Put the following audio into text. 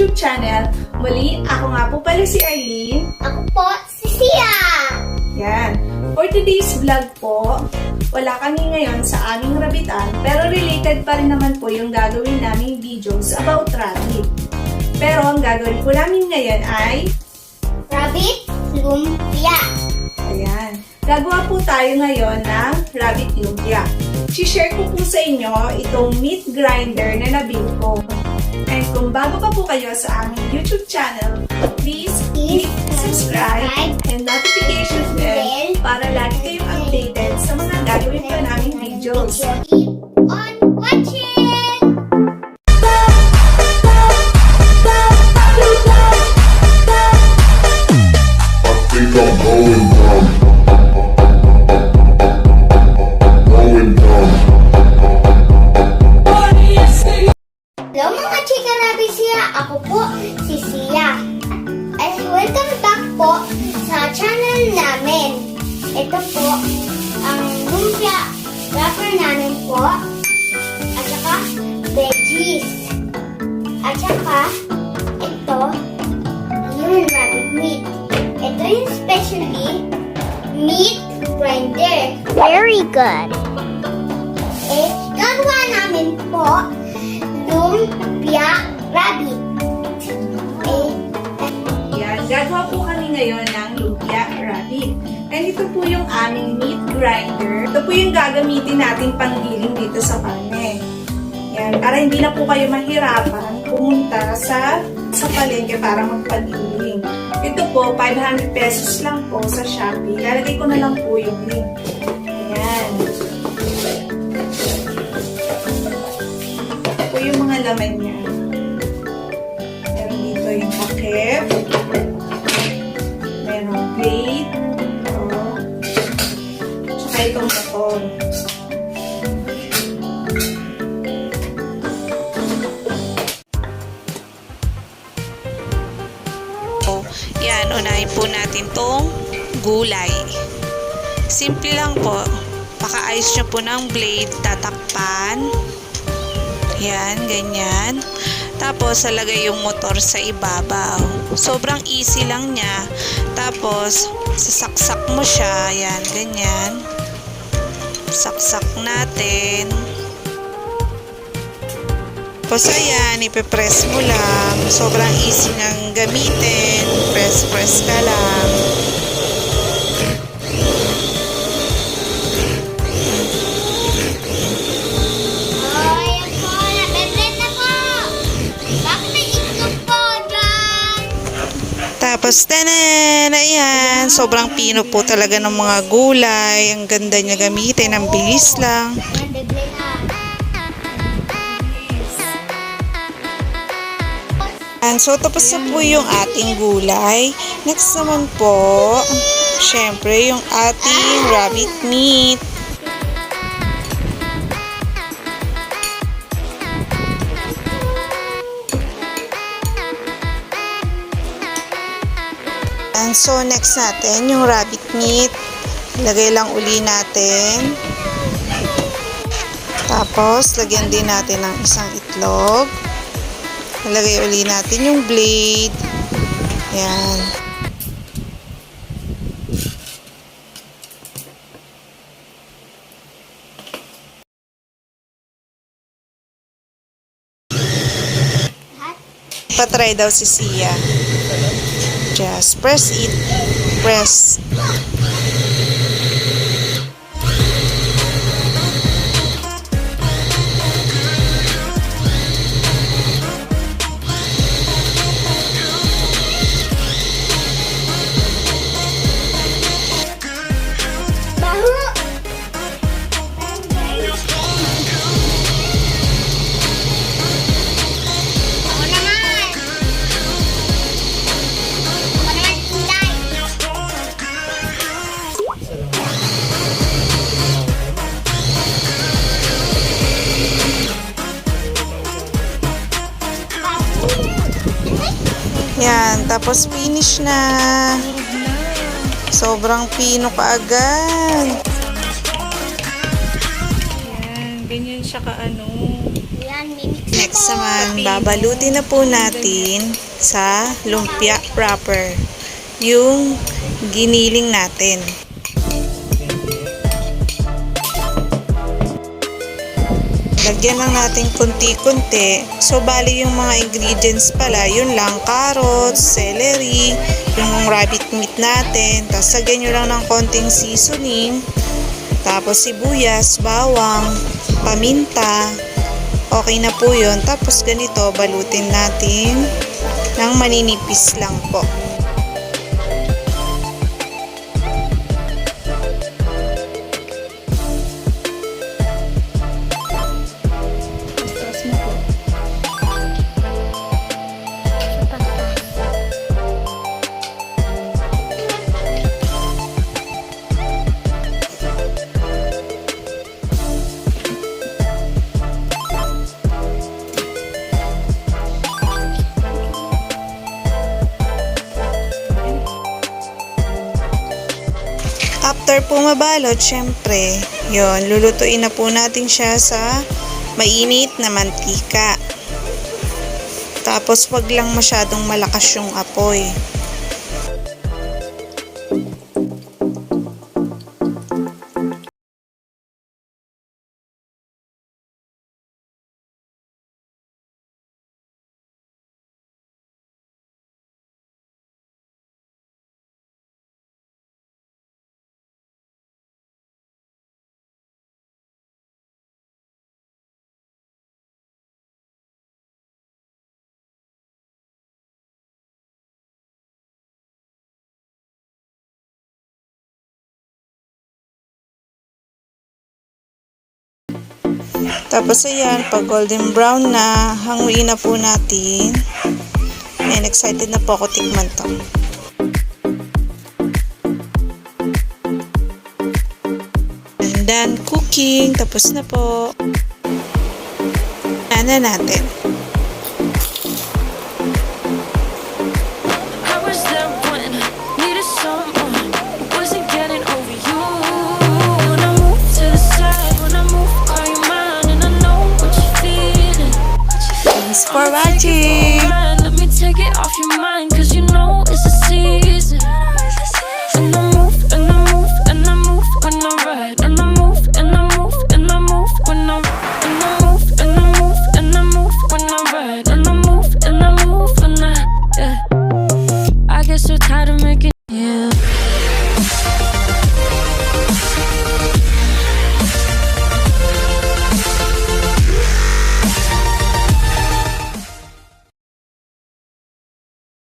YouTube channel. Muli, ako nga po pala si Arlene. Ako po, si Sia! Yan. For today's vlog po, wala kami ngayon sa aming rabitan, pero related pa rin naman po yung gagawin naming videos about rabbit. Pero ang gagawin po namin ngayon ay, Rabbit Lumpia. ayan, gagawa po tayo ngayon ng rabbit lumpia. Si-share ko po sa inyo itong meat grinder na nabili ko. Kung bago pa po kayo sa aming YouTube channel, please hit subscribe and notification bell para lagi kayong updated sa mga gagawin pa naming videos. Sia! Ako po, si Sia. At welcome back po sa channel namin. Ito po, ang lumpia wrapper namin po. At saka, veggies. At saka, ito, yun, rabbit meat. Ito yung specially meat grinder. Very good. Eh, gagawa namin po lumpia rabbit. Yan, gagawa po kami ngayon ng lumpia rabbit. And ito po yung aming meat grinder. Ito po yung gagamitin nating panggiling dito sa karne. Yan, para hindi na po kayo mahirapan pumunta sa sa palengke para magpagiling. Ito po, 500 pesos lang po sa Shopee. Lalagay ko na lang po yung link. Ayan. Ito po yung mga laman niya. Meron dito yung takip. Meron plate. Ito. Tsaka itong motor. po. Natin tong gulay. Simple lang po. Pakaayos nyo po ng blade, tatakpan. Yan, ganyan. Tapos, salagay yung motor sa ibabaw. Sobrang easy lang niya. Tapos, sasaksak mo siya. Yan, ganyan. Saksak natin. Tapos ayan, ipipress mo lang. Sobrang easy ng gamitin. Press-press ka lang. Tapos, tanan! Ayan, sobrang pino po talaga ng mga gulay. Ang ganda niya gamitin. Ang bilis lang. Ayan, so tapos na po yung ating gulay. Next naman po, syempre yung ating rabbit meat. And so next natin yung rabbit meat. Lagay lang uli natin. Tapos lagyan din natin ng isang itlog. Ilagay uli natin yung blade. Yan. Patry daw si Sia. Just press it. Press. Tapos finish na. Sobrang pino ka agad. Yan, ganyan siya ka ano. Next naman, babalutin na po natin sa lumpia wrapper yung giniling natin. Lagyan lang natin kunti-kunti. So, bali yung mga ingredients pala, yun lang, carrots, celery, yung rabbit meat natin. Tapos, lagyan nyo lang ng konting seasoning. Tapos, sibuyas, bawang, paminta. Okay na po yun. Tapos, ganito, balutin natin ng maninipis lang po. After po mabalot, syempre, yon lulutuin na po natin siya sa mainit na mantika. Tapos, wag lang masyadong malakas yung apoy. Tapos ayan, pag golden brown na, hanguin na po natin. Ayan, excited na po ako tikman to. And done cooking. Tapos na po. Ano natin. For